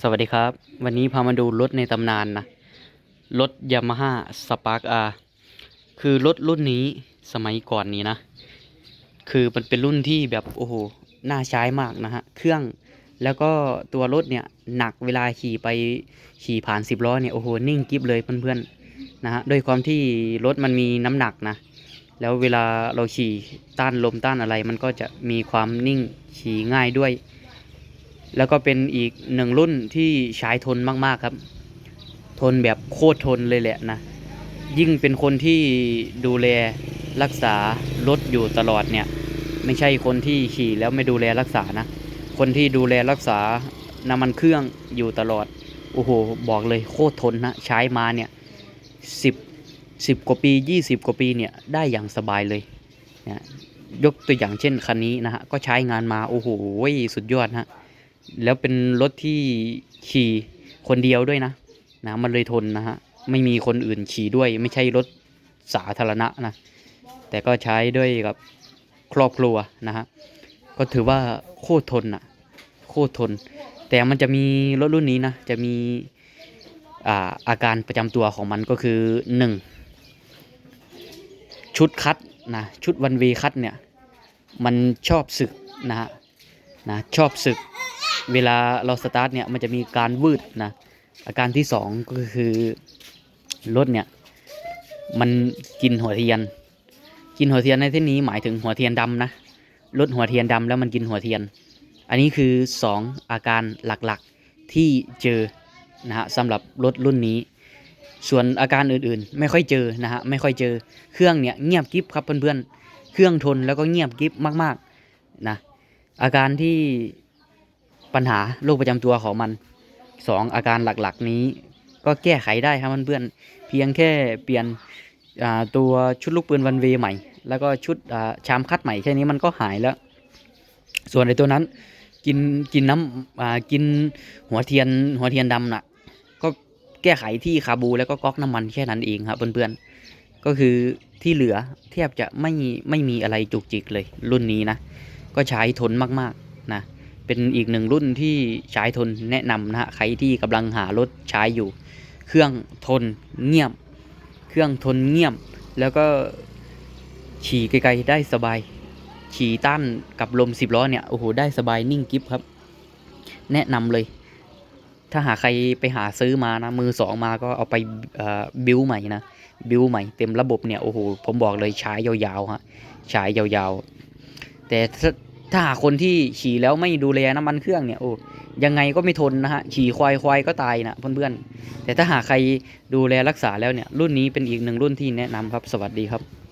สวัสดีครับ วันนี้พามาดูรถในตำนานนะ รถยามาฮ่าสปาร์กอาคือรถรุ่นนี้สมัยก่อนนี้นะ คือมันเป็นรุ่นที่แบบโอ้โหน่าใช้มากนะฮะ เครื่องแล้วก็ตัวรถเนี่ยหนักเวลาขี่ไปขี่ผ่านสิบล้อเนี่ยโอ้โหนิ่งกิฟเลยเพื่อนๆนะฮะด้วยความที่รถมันมีน้ำหนักนะ แล้วเวลาเราขี่ต้านลมต้านอะไร มันก็จะมีความนิ่งขี่ง่ายด้วย แล้วก็เป็นอีกหนึ่งรุ่นที่ใช้ทนมากๆครับ ทนแบบโคตรทนเลยแหละนะ ยิ่งเป็นคนที่ดูแลรักษารถอยู่ตลอดเนี่ย ไม่ใช่คนที่ขี่แล้วไม่ดูแลรักษานะ คนที่ดูแลรักษาน้ำมันเครื่องอยู่ตลอด โอ้โห บอกเลยโคตรทนนะ ใช้มาเนี่ยสิบสิบกว่าปียี่สิบกว่าปีเนี่ยได้อย่างสบายเลยนี่ยกตัวอย่างเช่นคันนี้นะฮะ ก็ใช้งานมา โอ้โหสุดยอดฮะ แล้วเป็นรถที่ขี่คนเดียวด้วยนะนะมันเลยทนนะฮะไม่มีคนอื่นขี่ด้วยไม่ใช่รถสาธารณะนะแต่ก็ใช้ด้วยกับครอบครัวนะฮะก็ถือว่าโคตรทนอะโคตรทน แต่มันจะมีรถรุ่นนี้นะจะมีอ่าอาการประจำตัวของมันก็คือหนึ่งชุดคัดนะชุดวันเวคัดเนี่ยมันชอบสึกนะฮะนะชอบสึก เวลาเราสตาร์ทเนี่ยมันจะมีการวืดนะอาการที่สองก็คือรถเนี่ยมันกินหัวเทียน กินหัวเทียนในที่นี้หมายถึงหัวเทียนดำนะรถหัวเทียนดำแล้วมันกินหัวเทียน อันนี้คือสองอาการหลักๆที่เจอนะฮะสำหรับรถรุ่นนี้ ส่วนอาการอื่นๆ ไม่ค่อยเจอนะฮะไม่ค่อยเจอเครื่องเนี่ยเงียบกริบครับเพื่อนๆเครื่องทนแล้วก็เงียบกริบมากๆนะอาการที่ ปัญหาโรคประจำตัวของมันสองอาการหลักๆ นี้ก็แก้ไขได้ครับเพื่อนๆเพียงแค่เปลี่ยนตัวชุดลูกปืนวันเวใหม่ แล้วก็ชุดชามคัดใหม่แค่นี้มันก็หายแล้ว ส่วนในตัวนั้นกินกินน้ำกินหัวเทียนหัวเทียนดำน่ะก็แก้ไขที่คาบูแล้วก็ก๊อกน้ำมันแค่นั้นเองครับเพื่อนๆก็คือที่เหลือแทบจะไม่ไม่มีอะไรจุกจิกเลยรุ่นนี้นะ ก็ใช้ทนมากๆนะ เป็นอีกหนึ่งรุ่นที่ใช้ทนแนะนำนะฮะใครที่กำลังหารถใช้อยู่ เครื่องทนเงียบ เครื่องทนเงียบ แล้วก็ขี่ไกลๆได้สบายขี่ต้านกับลมสิบล้อเนี่ยโอ้โหได้สบายนิ่งกิฟครับ แนะนำเลย ถ้าหาใครไปหาซื้อมานะ มือสองมาก็เอาไปบิวใหม่นะบิวใหม่เต็มระบบเนี่ยโอ้โหผมบอกเลยใช้ยาวๆฮะใช้ยาวๆแต่ ถ้าหากคนที่ขี่แล้วไม่ดูแลน้ำมันเครื่องเนี่ยโอ้ยังไงก็ไม่ทนนะฮะขี่ควายควายก็ตายนะเพื่อนๆแต่ถ้าหากใครดูแลรักษาแล้วเนี่ยรุ่นนี้เป็นอีกหนึ่งรุ่นที่แนะนำครับสวัสดีครับ